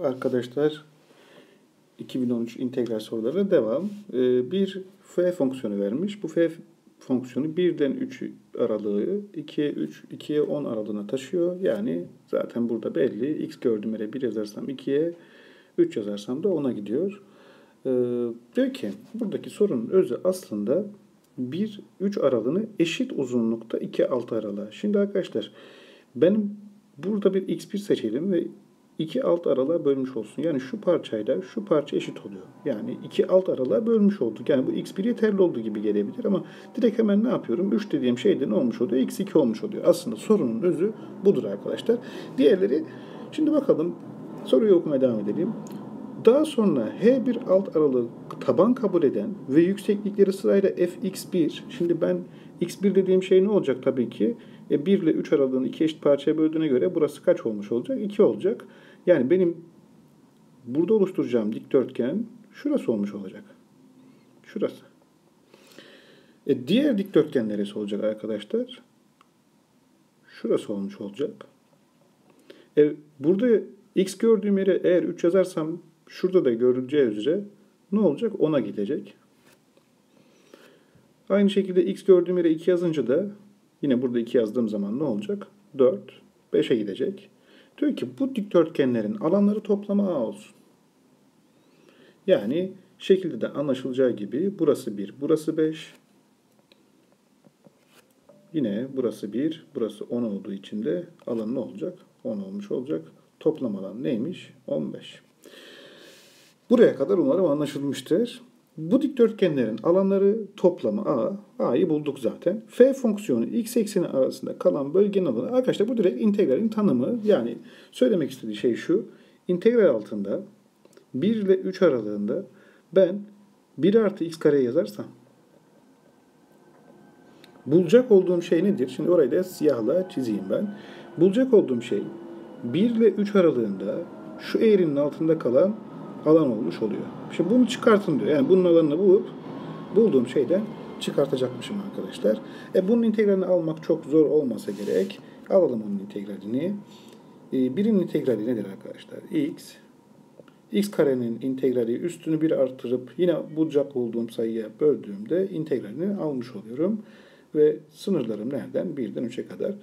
Arkadaşlar 2013 integral soruları devam. Ee, bir f fonksiyonu vermiş. Bu f fonksiyonu 1'den 3 aralığı 2'ye 3, 2'ye 10 aralığına taşıyor. Yani zaten burada belli. x gördüğüm yere 1 yazarsam 2'ye, 3 yazarsam da 10'a gidiyor. Ee, diyor ki buradaki sorunun özü aslında 1-3 aralığını eşit uzunlukta 2-6 aralığa. Şimdi arkadaşlar benim burada bir x1 seçelim ve iki alt aralığa bölmüş olsun. Yani şu parçayla şu parça eşit oluyor. Yani iki alt aralığa bölmüş olduk. Yani bu x1 yeterli olduğu gibi gelebilir ama direkt hemen ne yapıyorum? 3 dediğim şey de ne olmuş oluyor? x2 olmuş oluyor. Aslında sorunun özü budur arkadaşlar. Diğerleri şimdi bakalım soruyu okumaya devam edelim. Daha sonra H1 alt aralığı taban kabul eden ve yükseklikleri sırayla fx1. Şimdi ben x1 dediğim şey ne olacak tabii ki? E 1 ile 3 aralığını iki eşit parçaya böldüğüne göre burası kaç olmuş olacak? 2 olacak. Yani benim burada oluşturacağım dikdörtgen şurası olmuş olacak. Şurası. E diğer dikdörtgen neresi olacak arkadaşlar? Şurası olmuş olacak. E burada x gördüğüm yere eğer 3 yazarsam şurada da görüleceği üzere ne olacak? 10'a gidecek. Aynı şekilde x gördüğüm yere 2 yazınca da yine burada 2 yazdığım zaman ne olacak? 4, 5'e gidecek. Diyor ki bu dikdörtgenlerin alanları toplamı A olsun. Yani şekilde de anlaşılacağı gibi burası 1, burası 5. Yine burası 1, burası 10 olduğu için de alan ne olacak? 10 olmuş olacak. Toplam alan neymiş? 15. Buraya kadar umarım anlaşılmıştır. Bu dikdörtgenlerin alanları toplamı A. A'yı bulduk zaten. F fonksiyonu x ekseni arasında kalan bölgenin alanı. Arkadaşlar bu direkt integralin tanımı. Yani söylemek istediği şey şu. İntegral altında 1 ile 3 aralığında ben 1 artı x kare yazarsam bulacak olduğum şey nedir? Şimdi orayı da siyahla çizeyim ben. Bulacak olduğum şey 1 ile 3 aralığında şu eğrinin altında kalan alan olmuş oluyor. Şimdi bunu çıkartın diyor. Yani bunun alanını bulup bulduğum şeyden çıkartacakmışım arkadaşlar. E bunun integralini almak çok zor olmasa gerek. Alalım onun integralini. E, birin integrali nedir arkadaşlar? x. x karenin integrali üstünü bir artırıp yine bulacak olduğum sayıya böldüğümde integralini almış oluyorum. Ve sınırlarım nereden? 1'den 3'e kadar.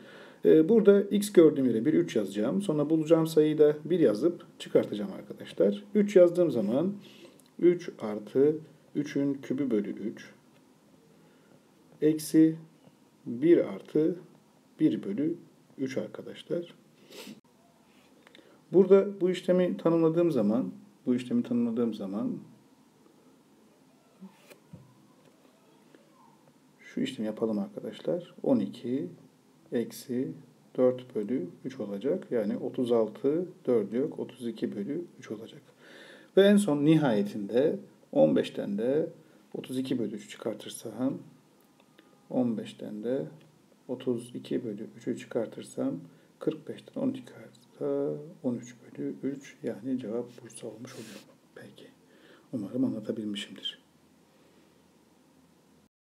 Ee, burada x gördüğüm yere bir 3 yazacağım. Sonra bulacağım sayıyı da 1 yazıp çıkartacağım arkadaşlar. 3 yazdığım zaman 3 artı 3'ün kübü bölü 3 eksi 1 artı 1 bölü 3 arkadaşlar. Burada bu işlemi tanımladığım zaman bu işlemi tanımladığım zaman şu işlemi yapalım arkadaşlar. 12 eksi 4 bölü 3 olacak. Yani 36 4 yok 32 bölü 3 olacak. Ve en son nihayetinde 15'ten de 32 bölü 3 çıkartırsam 15'ten de 32 bölü 3'ü çıkartırsam 45'ten 12 çıkarsa 13 bölü 3 yani cevap Bursa olmuş oluyor. Peki. Umarım anlatabilmişimdir.